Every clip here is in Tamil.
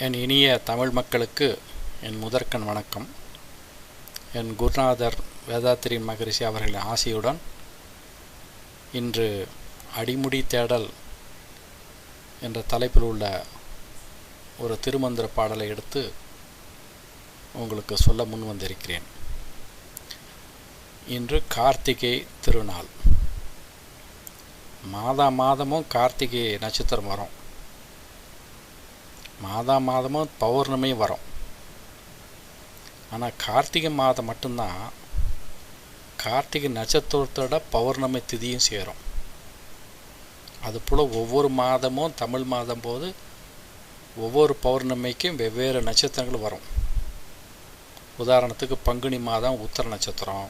என் இனிய தமிழ் மக்களுக்கு என் முதற்கண் வணக்கம். என் குருநாதர் வேதாத்திரி மகரிஷி அவர்களின் ஆசையுடன் இன்று அடிமுடி தேடல் என்ற தலைப்பில் உள்ள ஒரு திருமந்திர பாடலை எடுத்து உங்களுக்கு சொல்ல முன் வந்திருக்கிறேன். இன்று கார்த்திகை திருநாள். மாதா மாதமும் கார்த்திகை நட்சத்திரம் வரும். மாதா மாதமும் பௌர்ணமி வரும். ஆனால் கார்த்திகை மாதம் மட்டும்தான் கார்த்திகை நட்சத்திரத்தோட பௌர்ணமி திதியும் சேரும். அதுபோல் ஒவ்வொரு மாதமும் தமிழ் மாதம் போது ஒவ்வொரு பௌர்ணமிக்கும் வெவ்வேறு நட்சத்திரங்கள் வரும். உதாரணத்துக்கு பங்குனி மாதம் உத்தர நட்சத்திரம்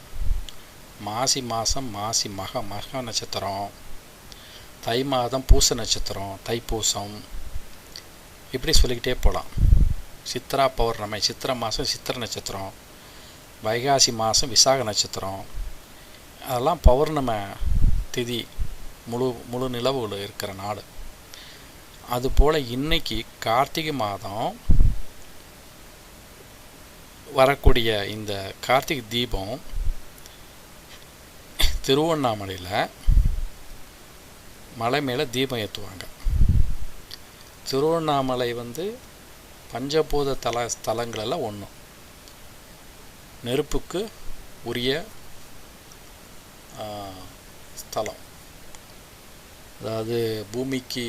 மாசி மாதம் மாசி மக மக நட்சத்திரம் தை மாதம் பூச நட்சத்திரம் தைப்பூசம் இப்படி சொல்லிக்கிட்டே போகலாம் சித்ரா பௌர்ணமி சித்திரை மாதம் சித்திர நட்சத்திரம் வைகாசி மாதம் விசாக நட்சத்திரம். அதெல்லாம் பௌர்ணம திதி முழு முழு நிலவுகள் இருக்கிற நாடு அதுபோல் இன்னைக்கு கார்த்திகை மாதம் வரக்கூடிய இந்த கார்த்திகை தீபம் திருவண்ணாமலையில் மலை மேலே தீபம் ஏற்றுவாங்க திருவண்ணாமலை வந்து பஞ்சபூத தல ஸ்தலங்களெல்லாம் ஒன்று நெருப்புக்கு உரிய ஸ்தலம். அதாவது பூமிக்கு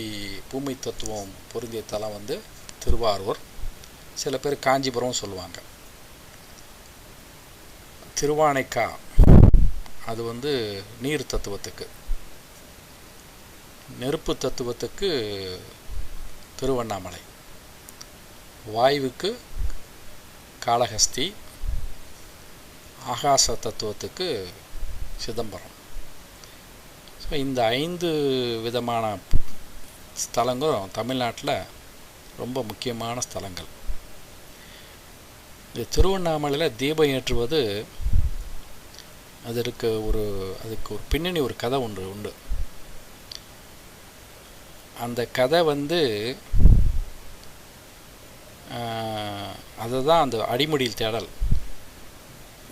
பூமி தத்துவம் பொருந்திய தலம் வந்து திருவாரூர். சில பேர் காஞ்சிபுரம் சொல்லுவாங்க. திருவானைக்கா அது வந்து நீர் தத்துவத்துக்கு. நெருப்பு தத்துவத்துக்கு திருவண்ணாமலை. வாயுவுக்கு காளஹஸ்தி ஆகாச தத்துவத்துக்கு சிதம்பரம். ஸோ இந்த ஐந்து விதமான ஸ்தலங்களும் தமிழ்நாட்டில் ரொம்ப முக்கியமான ஸ்தலங்கள். இந்த திருவண்ணாமலையில் தீபம் ஏற்றுவது அதற்கு ஒரு அதுக்கு ஒரு பின்னணி ஒரு கதை ஒன்று உண்டு. அந்த கதை வந்து அதுதான் அந்த அடிமுடியில் தேடல்.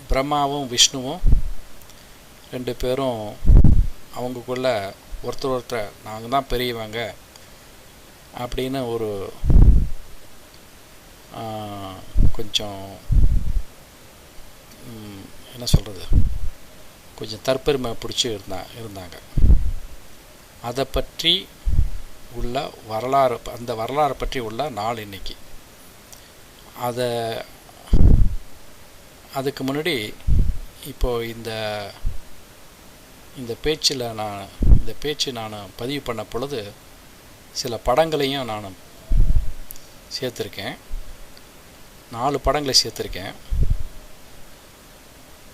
பிரம்மாவும் விஷ்ணுவும் ரெண்டு பேரும் அவங்களுக்குள்ள ஒருத்தர் ஒருத்தர் நாங்கள் தான் பெரியவங்க அப்படின்னு ஒரு கொஞ்சம் என்ன சொல்கிறது கொஞ்சம் தற்பெருமை பிடிச்சி இருந்தா இருந்தாங்க. அதை பற்றி உள்ள வரலாறு அந்த வரலாறு பற்றி உள்ள நாள் இன்னைக்கு. அதை அதுக்கு முன்னாடி இப்போது இந்த இந்த பேச்சில் நான் இந்த பேச்சு நான் பதிவு பண்ண பொழுது சில படங்களையும் நான் சேர்த்துருக்கேன். நாலு படங்களை சேர்த்துருக்கேன்.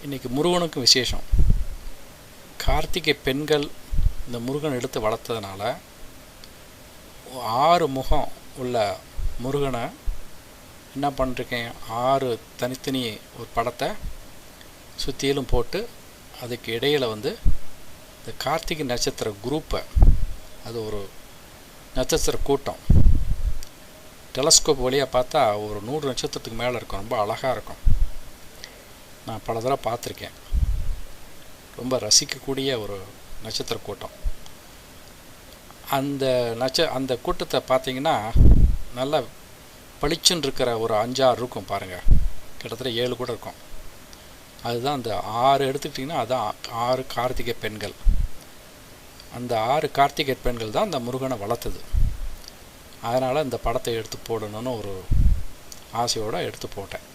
இன்றைக்கி முருகனுக்கும் விசேஷம். கார்த்திகை பெண்கள் இந்த முருகன் எடுத்து வளர்த்ததுனால ஆறு முகம் உள்ள முருகனை என்ன பண்ணிருக்கேன்? ஆறு தனித்தனி ஒரு படத்தை சுற்றிலும் போட்டு அதுக்கு இடையில் வந்து இந்த கார்த்திகை நட்சத்திர குரூப்பை அது ஒரு நட்சத்திர கூட்டம். டெலஸ்கோப் வழியாக பார்த்தா ஒரு நூறு நட்சத்திரத்துக்கு மேலே இருக்கும். ரொம்ப அழகாக இருக்கும். நான் பல தடவை பார்த்துருக்கேன். ரொம்ப ரசிக்கக்கூடிய ஒரு நட்சத்திர கூட்டம். அந்த நட்ச அந்த கூட்டத்தை பார்த்தீங்கன்னா நல்லா பளிச்சுன்னு இருக்கிற ஒரு அஞ்சாறு இருக்கும் பாருங்கள் கிட்டத்தட்ட ஏழு கூட இருக்கும். அதுதான் அந்த ஆறு எடுத்துக்கிட்டிங்கன்னா அதுதான் ஆறு கார்த்திகை பெண்கள். அந்த ஆறு கார்த்திகை பெண்கள் தான் அந்த முருகனை வளர்த்தது. அதனால் இந்த படத்தை எடுத்து போடணும்னு ஒரு ஆசையோடு எடுத்து போட்டேன்.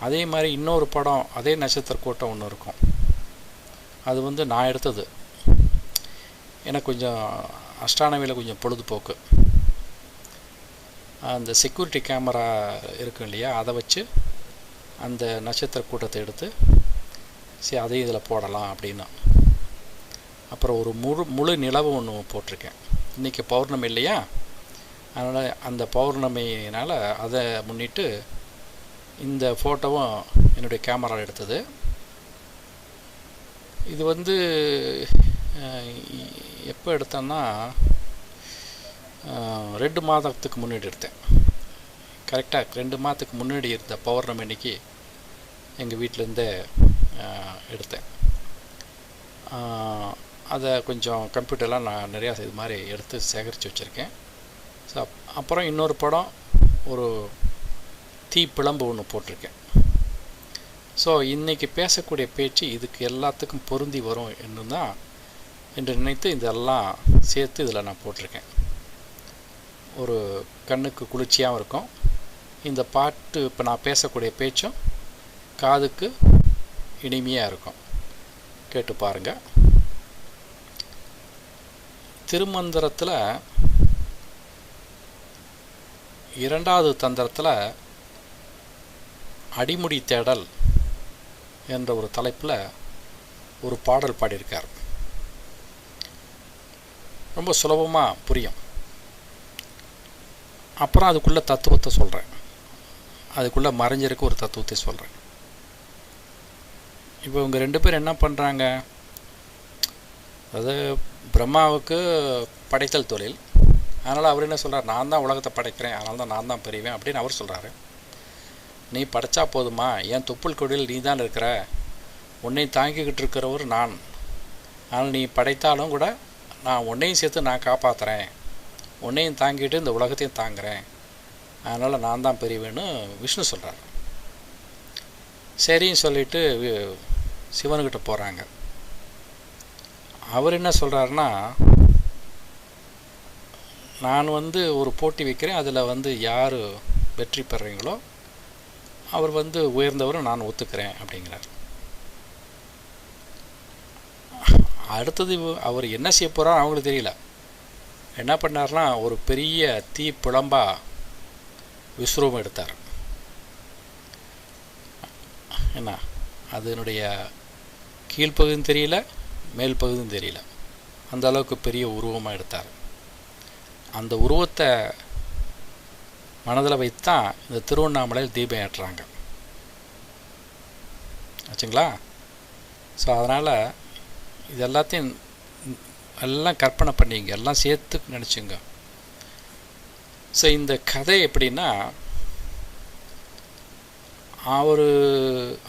அதே மாதிரி இன்னொரு படம் அதே நட்சத்திர கூட்டம் ஒன்று இருக்கும். அது வந்து நான் எடுத்தது. எனக்கு கொஞ்சம் அஸ்ட்ரானமியில் கொஞ்சம் பொழுதுபோக்கு. அந்த செக்யூரிட்டி கேமரா இருக்கும் இல்லையா அதை வச்சு அந்த நட்சத்திர கூட்டத்தை எடுத்து சரி அதையும் இதில் போடலாம் அப்படின்னு. அப்புறம் ஒரு முழு முழு நிலவு ஒன்று போட்டிருக்கேன். இன்றைக்கி பௌர்ணமி இல்லையா? அதனால் அந்த பௌர்ணமினால் அதை முன்னிட்டு இந்த ஃபோட்டோவும் என்னுடைய கேமராவில் எடுத்தது. இது வந்து எப்போ எடுத்தேன்னா ரெண்டு மாதத்துக்கு முன்னாடி எடுத்தேன். கரெக்டாக ரெண்டு மாதத்துக்கு முன்னாடி இருந்த பௌர்ணமி அன்னைக்கு எங்கள் வீட்டிலேருந்தே எடுத்தேன். அதை கொஞ்சம் கம்ப்யூட்டர்லாம் நான் நிறையா இது மாதிரி எடுத்து சேகரித்து வச்சுருக்கேன். ஸோ அப்புறம் இன்னொரு படம் ஒரு தீ பிளம்பு ஒன்று போட்டிருக்கேன். ஸோ இன்றைக்கி பேசக்கூடிய பேச்சு இதுக்கு எல்லாத்துக்கும் பொருந்தி வரும் என்று தான் என்று நினைத்து இதெல்லாம் சேர்த்து இதில் நான் போட்டிருக்கேன். ஒரு கண்ணுக்கு குளிர்ச்சியாகவும் இருக்கும். இந்த பாட்டு இப்போ நான் பேசக்கூடிய பேச்சும் காதுக்கு இனிமையாக இருக்கும். கேட்டு பாருங்க. திருமந்திரத்தில் இரண்டாவது தந்திரத்தில் அடிமுடி தேடல் என்ற ஒரு தலைப்பில் ஒரு பாடல் பாடியிருக்கார். ரொம்ப சுலபமாக புரியும். அப்புறம் அதுக்குள்ள தத்துவத்தை சொல்கிறேன் அதுக்குள்ளே மறைஞ்சிருக்க ஒரு தத்துவத்தை சொல்கிறேன் இப்போ இவங்க ரெண்டு பேரும் என்ன பண்ணுறாங்க அது பிரம்மாவுக்கு படைத்தல் தொழில். அதனால் அவர் என்ன சொல்கிறார் நான் தான் உலகத்தை படைக்கிறேன். அதனால தான் நான் தான் பெரியவேன் அப்படின்னு அவர் சொல்கிறாரு நீ படைச்சா போதுமா? என் தொப்புள் கொடியில் நீ தான் இருக்கிற? உன்னை தாங்கிக்கிட்டு இருக்கிறவர் நான். ஆனால் நீ படைத்தாலும் கூட நான் உன்னையும் சேர்த்து நான் காப்பாற்றுறேன் உன்னையும் தாங்கிட்டு இந்த உலகத்தையும் தாங்குறேன். அதனால் நான் தான் பெரியவேன்னு விஷ்ணு சொல்கிறார் சரின்னு சொல்லிட்டு வி- சிவனுக்கிட்ட போகிறாங்க அவர் என்ன சொல்கிறாருன்னா நான் வந்து ஒரு போட்டி வைக்கிறேன் அதில் வந்து யார் வெற்றி பெறுறீங்களோ அவர் வந்து உயர்ந்தவரும் நான் ஒத்துக்கிறேன் அப்படிங்கிறார். அடுத்தது அவர் என்ன செய்ய போகிறார் அவங்களுக்கு தெரியல. என்ன பண்ணார்னா ஒரு பெரிய தீ புலம்பாக விஸ்வரூபம் எடுத்தார். என்ன? அதனுடைய கீழ்ப்பகுதியும் தெரியல மேல் பகுதியும் தெரியல. அந்த அளவுக்கு பெரிய உருவமாக எடுத்தார். அந்த உருவத்தை மனதில் வைத்து தான் இந்த திருவண்ணாமலையில் தீபம் ஏற்றுறாங்க. ஆச்சுங்களா? ஸோ அதனால் இது எல்லாத்தையும் எல்லாம் கற்பனை பண்ணிங்க. எல்லாம் சேர்த்து நினச்சிங்க. ஸோ இந்த கதை எப்படின்னா அவர்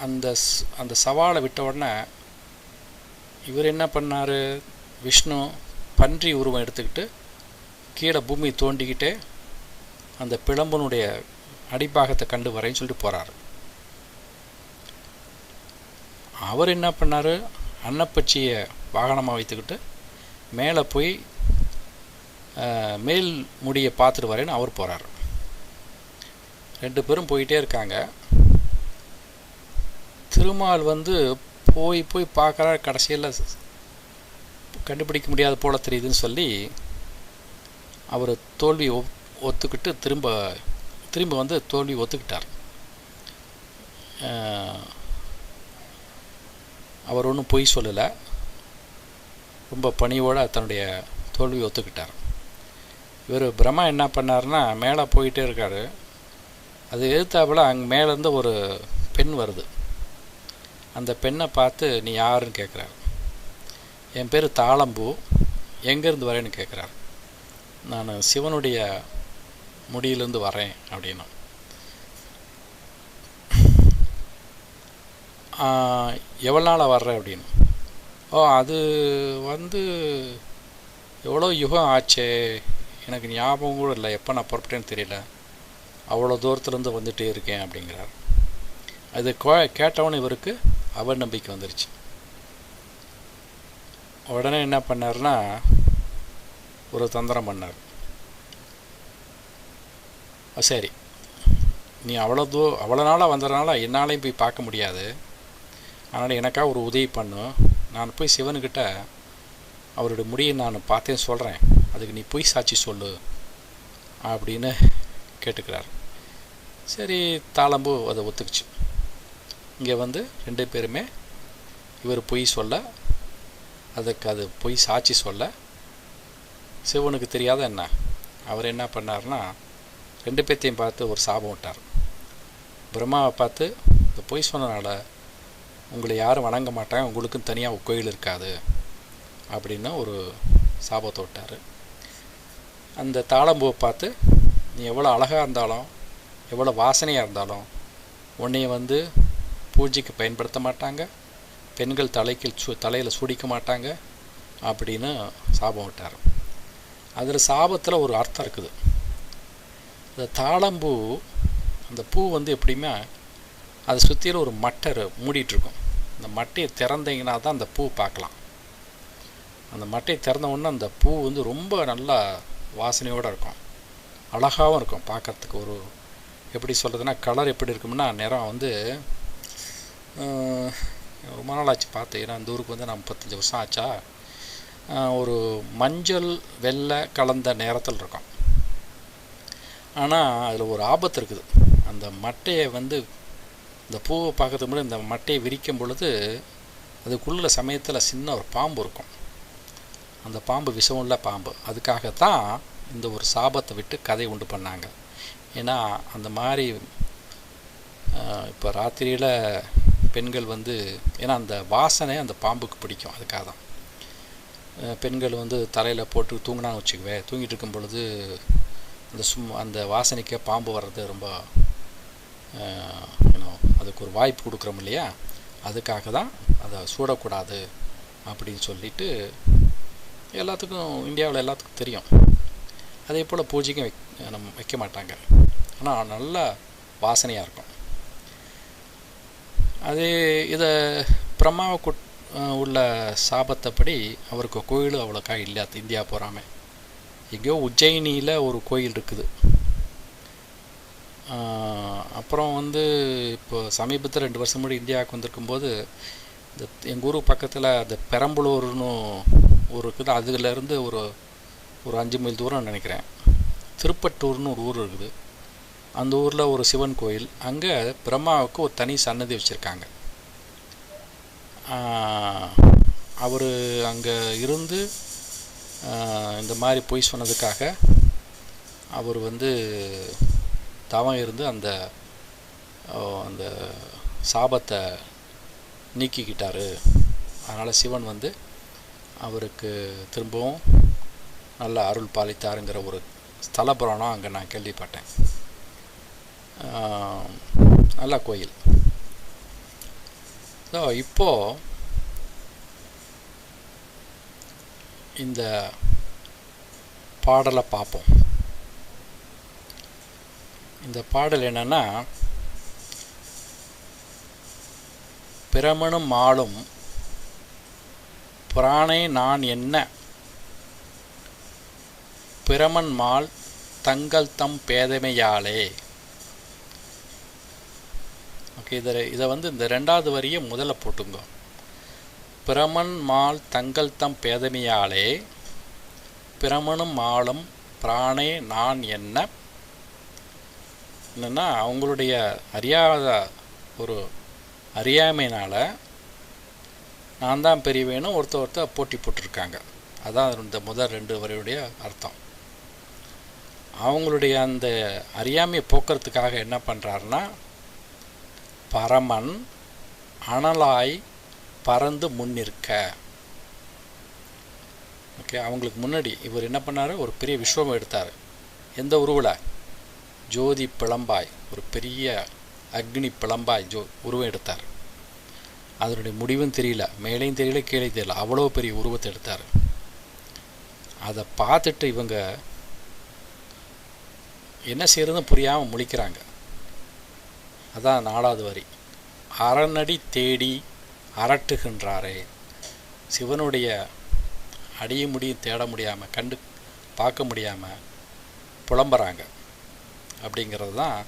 அந்த அந்த சவாலை விட்ட உடனே இவர் என்ன பண்ணார்? விஷ்ணு பன்றி உருவம் எடுத்துக்கிட்டு கீழே பூமி தோண்டிக்கிட்டே அந்த பிளம்பனுடைய அடிப்பாகத்தை கண்டு வரேன்னு சொல்லிட்டு போகிறாரு அவர் என்ன பண்ணார்? அன்னப்பச்சியை வாகனமாக வைத்துக்கிட்டு மேலே போய் மேல் முடியை பார்த்துட்டு வரேன்னு அவர் போகிறார் ரெண்டு பேரும் போயிட்டே இருக்காங்க. திருமால் வந்து போய் போய் பார்க்குறாரு. கடைசியில் கண்டுபிடிக்க முடியாத போல் தெரியுதுன்னு சொல்லி அவர் தோல்வி ஒத்துக்கிட்டு திரும்ப திரும்ப வந்து தோல்வி ஒத்துக்கிட்டார். அவர் ஒன்றும் பொய் சொல்லலை. ரொம்ப பணியோடு தன்னுடைய தோல்வி ஒத்துக்கிட்டார். இவர் பிரம்மா என்ன பண்ணாருன்னா மேலே போயிட்டே இருக்கார். அது எழுத்தாப்புல அங்கே மேலேருந்து ஒரு பெண் வருது. அந்த பெண்ணை பார்த்து நீ யாருன்னு கேட்குறாரு. என் பேர் தாளம்பூ. எங்கேருந்து வரேன்னு கேட்குறாரு. நான் சிவனுடைய முடியிலேருந்து வரேன் அப்படின்னா. எவ்வளோ நாளாக வர்றேன் அப்படின்னு? ஓ அது வந்து எவ்வளோ யுகம் ஆச்சே? எனக்கு ஞாபகம் கூட இல்லை. எப்போ நான் புறப்பட்டேன்னு தெரியல. அவ்வளோ தூரத்துலேருந்து வந்துகிட்டே இருக்கேன் அப்படிங்கிறார். அது கோ- இவருக்கு அவர் நம்பிக்கை வந்துருச்சு. உடனே என்ன பண்ணாருன்னா ஒரு தந்திரம் பண்ணார். சரி நீ அவ்வளோ தூ அவ்வளோ நாளாக வந்ததுனால என்னாலையும் போய் பார்க்க முடியாது. அதனால் எனக்காக ஒரு உதவி பண்ணு. நான் போய் சிவனுக்கிட்ட அவருடைய முடியை நான் பார்த்தேன்னு சொல்கிறேன் அதுக்கு நீ பொய் சாட்சி சொல்லு அப்படின்னு கேட்டுக்கிறார். சரி தாளம்பு அதை ஒத்துக்குச்சு. இங்கே வந்து ரெண்டு பேருமே இவர் பொய் சொல்ல அதுக்கு அது பொய் சாட்சி சொல்ல சிவனுக்கு தெரியாத என்ன? அவர் என்ன பண்ணார்னா ரெண்டு பேர்த்தையும் பார்த்து ஒரு சாபம் விட்டார். பிரம்மாவை பார்த்து இந்த பொய் சொன்னனால உங்களை யாரும் வணங்க மாட்டாங்க உங்களுக்கும் தனியாக கோயில் இருக்காது அப்படின்னு ஒரு சாபத்தை விட்டார். அந்த தாளம்பூவை பார்த்து நீ எவ்வளோ அழகாக இருந்தாலும் எவ்வளோ வாசனையாக இருந்தாலும் உன்னைய வந்து பூஜைக்கு பயன்படுத்த மாட்டாங்க பெண்கள் தலைக்கு சு தலையில் சுடிக்க மாட்டாங்க அப்படின்னு சாபம் விட்டார். அதில் சாபத்தில் ஒரு அர்த்தம் இருக்குது. இந்த தாளம்பூ அந்த பூ வந்து எப்படின்னா அதை சுற்றிலும் ஒரு மட்டை மூடிட்டுருக்கும். அந்த மட்டையை திறந்தீங்கன்னா தான் அந்த பூ பார்க்கலாம். அந்த மட்டையை திறந்த உடனே அந்த பூ வந்து ரொம்ப நல்லா வாசனையோடு இருக்கும். அழகாகவும் இருக்கும் பார்க்குறதுக்கு. ஒரு எப்படி சொல்கிறதுனா கலர் எப்படி இருக்கும்னா நிறம் வந்து ரொம்ப நாள் ஆச்சு பார்த்து ஏன்னா ஊருக்கு வந்து நான் முப்பத்தஞ்சு வருஷம் ஆச்சா? ஒரு மஞ்சள் வெள்ளை கலந்த நேரத்தில் இருக்கும். ஆனால் அதில் ஒரு ஆபத்து இருக்குது. அந்த மட்டையை வந்து இந்த பூவை பார்க்கறதுக்கு முன்னாடி இந்த மட்டையை விரிக்கும் பொழுது அதுக்குள்ள சமயத்தில் சின்ன ஒரு பாம்பு இருக்கும். அந்த பாம்பு விஷமுள்ள பாம்பு. அதுக்காகத்தான் இந்த ஒரு சாபத்தை விட்டு கதை உண்டு பண்ணாங்க. ஏன்னா அந்த மாதிரி இப்போ ராத்திரியில் பெண்கள் வந்து ஏன்னா அந்த வாசனை அந்த பாம்புக்கு பிடிக்கும். அதுக்காக தான். பெண்கள் வந்து தலையில் போட்டு தூங்கினான்னு வச்சுக்குவேன் தூங்கிட்டு இருக்கும் பொழுது அந்த சும் அந்த வாசனைக்கே பாம்பு வர்றது ரொம்ப அதுக்கு ஒரு வாய்ப்பு கொடுக்குறோம் இல்லையா? அதுக்காக தான் அதை சூடக்கூடாது அப்படின்னு சொல்லிட்டு எல்லாத்துக்கும் இந்தியாவில் எல்லாத்துக்கும் தெரியும். அதே போல் பூஜைக்கும் வைக் நம்ம வைக்க மாட்டாங்க. ஆனால் நல்ல வாசனையாக இருக்கும். அதே இதை பிரம்மாவை குட் உள்ள சாபத்தைப்படி அவருக்கு கோயிலும் அவ்வளோக்கா இல்லை இந்தியா போகாமல் எங்கேயோ உஜ்ஜயினியில் ஒரு கோயில் இருக்குது. அப்புறம் வந்து இப்போ சமீபத்தில் ரெண்டு வருஷம் முன்னாடி இந்தியாவுக்கு வந்திருக்கும்போது இந்த எங்கள் ஊருக்கு பக்கத்தில் அந்த பெரம்பலூர்னு ஊர் இருக்குது அதுலேருந்து ஒரு ஒரு அஞ்சு மைல் தூரம் நினைக்கிறேன். திருப்பட்டூர்னு ஒரு ஊர் இருக்குது. அந்த ஊரில் ஒரு சிவன் கோயில். அங்கே பிரம்மாவுக்கு ஒரு தனி சன்னதி வச்சுருக்காங்க. அவர் அங்கே இருந்து இந்த மாதிரி பொய் சொன்னதுக்காக அவர் வந்து தவம் இருந்து அந்த அந்த சாபத்தை நீக்கிக்கிட்டாரு. அதனால் சிவன் வந்து அவருக்கு திரும்பவும் நல்ல அருள் பாலித்தாருங்கிற ஒரு ஸ்தல புராணம் அங்கே நான் கேள்விப்பட்டேன். நல்ல கோயில். ஸோ இப்போது இந்த பாடலை பார்ப்போம். இந்த பாடல் என்னென்னா பிரமனும் மாளும் புராணே நான் என்ன? பிரமன் மால் தங்கள் தம் பேதமையாலே. ஓகே இதை இதை வந்து இந்த ரெண்டாவது வரியை முதல்ல போட்டுங்க. பிரமன் மால் தங்கள் தம் பேதமையாலே பிரமனும் மாலும் பிராணே நான் என்ன? என்னென்னா அவங்களுடைய அறியாத ஒரு அறியாமையினால் நான் தான் பெரியவேனும் ஒருத்தர் ஒருத்தர் போட்டி போட்டிருக்காங்க. அதான் இந்த முதல் ரெண்டு வரையுடைய அர்த்தம். அவங்களுடைய அந்த அறியாமையை போக்குறதுக்காக என்ன பண்ணுறாருன்னா பரமன் அனலாய் பறந்து முன்னிற்க. ஓகே அவங்களுக்கு முன்னாடி இவர் என்ன பண்ணார்? ஒரு பெரிய விஸ்வம் எடுத்தார். எந்த உருவில்? ஜோதி பிளம்பாய் ஒரு பெரிய அக்னி பிளம்பாய் ஜோ உருவம் எடுத்தார். அதனுடைய முடிவும் தெரியல மேலேயும் தெரியல கீழே தெரியல அவ்வளோ பெரிய உருவத்தை எடுத்தார். அதை பார்த்துட்டு இவங்க என்ன செய்யறதுன்னு புரியாமல் முழிக்கிறாங்க. அதான் நாலாவது வரி. அறநடி தேடி அரட்டுகின்றாரே சிவனுடைய அடிய முடியும் தேட முடியாமல் கண்டு பார்க்க முடியாமல் புலம்புறாங்க. அப்படிங்கிறது தான்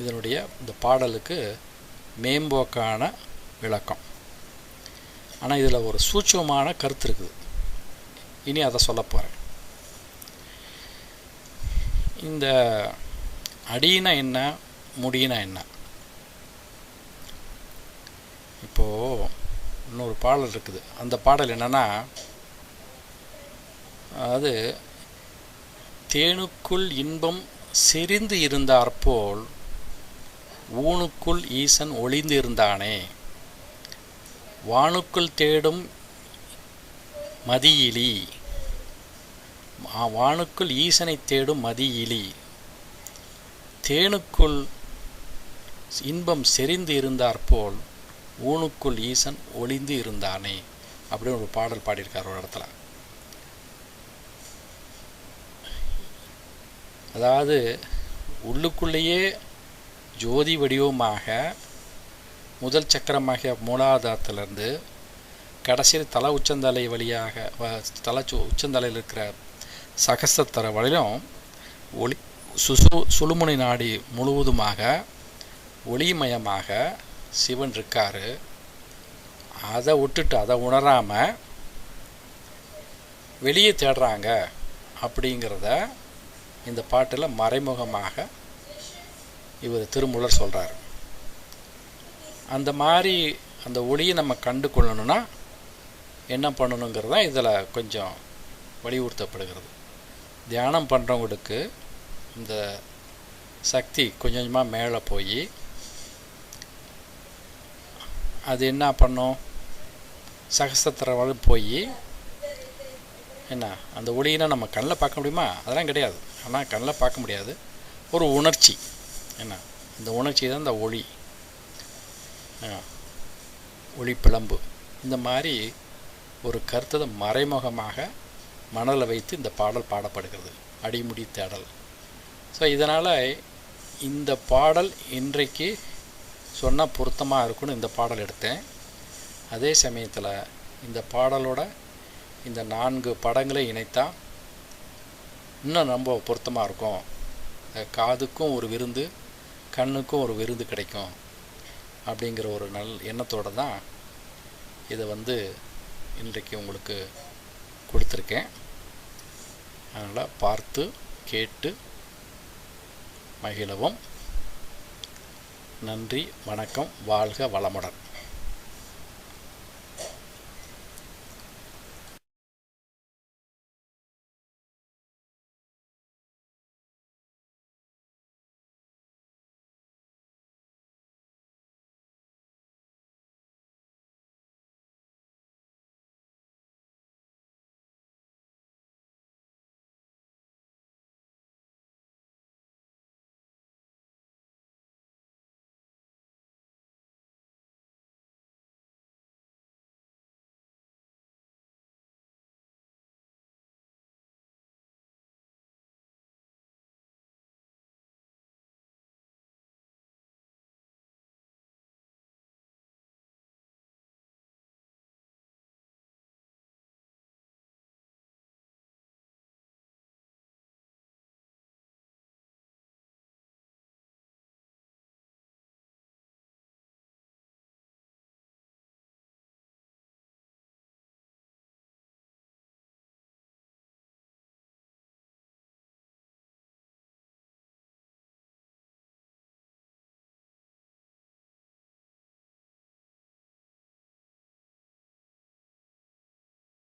இதனுடைய இந்த பாடலுக்கு மேம்போக்கான விளக்கம். ஆனால் இதில் ஒரு சூட்சமான கருத்து இருக்குது. இனி அதை சொல்ல போகிறேன் இந்த அடினா என்ன முடினா என்ன? இப்போது இன்னொரு பாடல் இருக்குது. அந்த பாடல் என்னன்னா அது தேனுக்குள் இன்பம் செறிந்து இருந்தாற்போல் ஊனுக்குள் ஈசன் ஒளிந்து இருந்தானே வானுக்குள் தேடும் மதியிலி. வானுக்குள் ஈசனை தேடும் மதியிலி. தேனுக்குள் இன்பம் செறிந்து இருந்தாற்போல் ஊனுக்குள் ஈசன் ஒளிந்து இருந்தானே. அப்படின்னு ஒரு பாடல் பாடியிருக்கார் ஒரு இடத்துல. அதாவது உள்ளுக்குள்ளேயே ஜோதி வடிவமாக முதல் சக்கரமாகிய மூலாதாரத்திலிருந்து கடைசியில் தலை உச்சந்தலை வழியாக வ- தலை சு- உச்சந்தலையில் இருக்கிற சகசத்தர வரையிலும் ஒளி சுசு சுழுமுனை நாடி முழுவதுமாக ஒளிமயமாக சிவன் இருக்கார். அதை விட்டுட்டு அதை உணராமல் வெளியே தேடுறாங்க அப்படிங்கிறத இந்த பாட்டில் மறைமுகமாக இவர் திருமூலர் சொல்கிறார் அந்த மாதிரி அந்த ஒளியை நம்ம கண்டு கொள்ளணும்னா என்ன பண்ணணுங்கிறது தான் இதில் கொஞ்சம் வலியுறுத்தப்படுகிறது. தியானம் பண்ணுறவங்களுக்கு இந்த சக்தி கொஞ்சம் கொஞ்சமாக மேலே போய் அது என்ன பண்ணும்? சகசத்திரம் போய் என்ன அந்த ஒளியினா நம்ம கண்ணில் பார்க்க முடியுமா? அதெல்லாம் கிடையாது. ஆனால் கண்ணில் பார்க்க முடியாது. ஒரு உணர்ச்சி. என்ன இந்த உணர்ச்சி தான் இந்த ஒளி. ஒளிப்பிளம்பு. ஒளி பிளம்பு இந்த மாதிரி ஒரு கருத்தை மறைமுகமாக மணலை வைத்து இந்த பாடல் பாடப்படுகிறது. அடிமுடி தேடல். ஸோ இதனால் இந்த பாடல் இன்றைக்கு சொன்னால் பொருத்தமாக இருக்கும்னு இந்த பாடல் எடுத்தேன். அதே சமயத்தில் இந்த பாடலோட இந்த நான்கு படங்களை இணைத்தா இன்னும் ரொம்ப பொருத்தமாக இருக்கும். காதுக்கும் ஒரு விருந்து கண்ணுக்கும் ஒரு விருந்து கிடைக்கும் அப்படிங்கிற ஒரு நல் எண்ணத்தோடு தான் இதை வந்து இன்றைக்கு உங்களுக்கு கொடுத்துருக்கேன். அதனால் பார்த்து கேட்டு மகிழவும். நன்றி வணக்கம் வாழ்க வளமுடன்.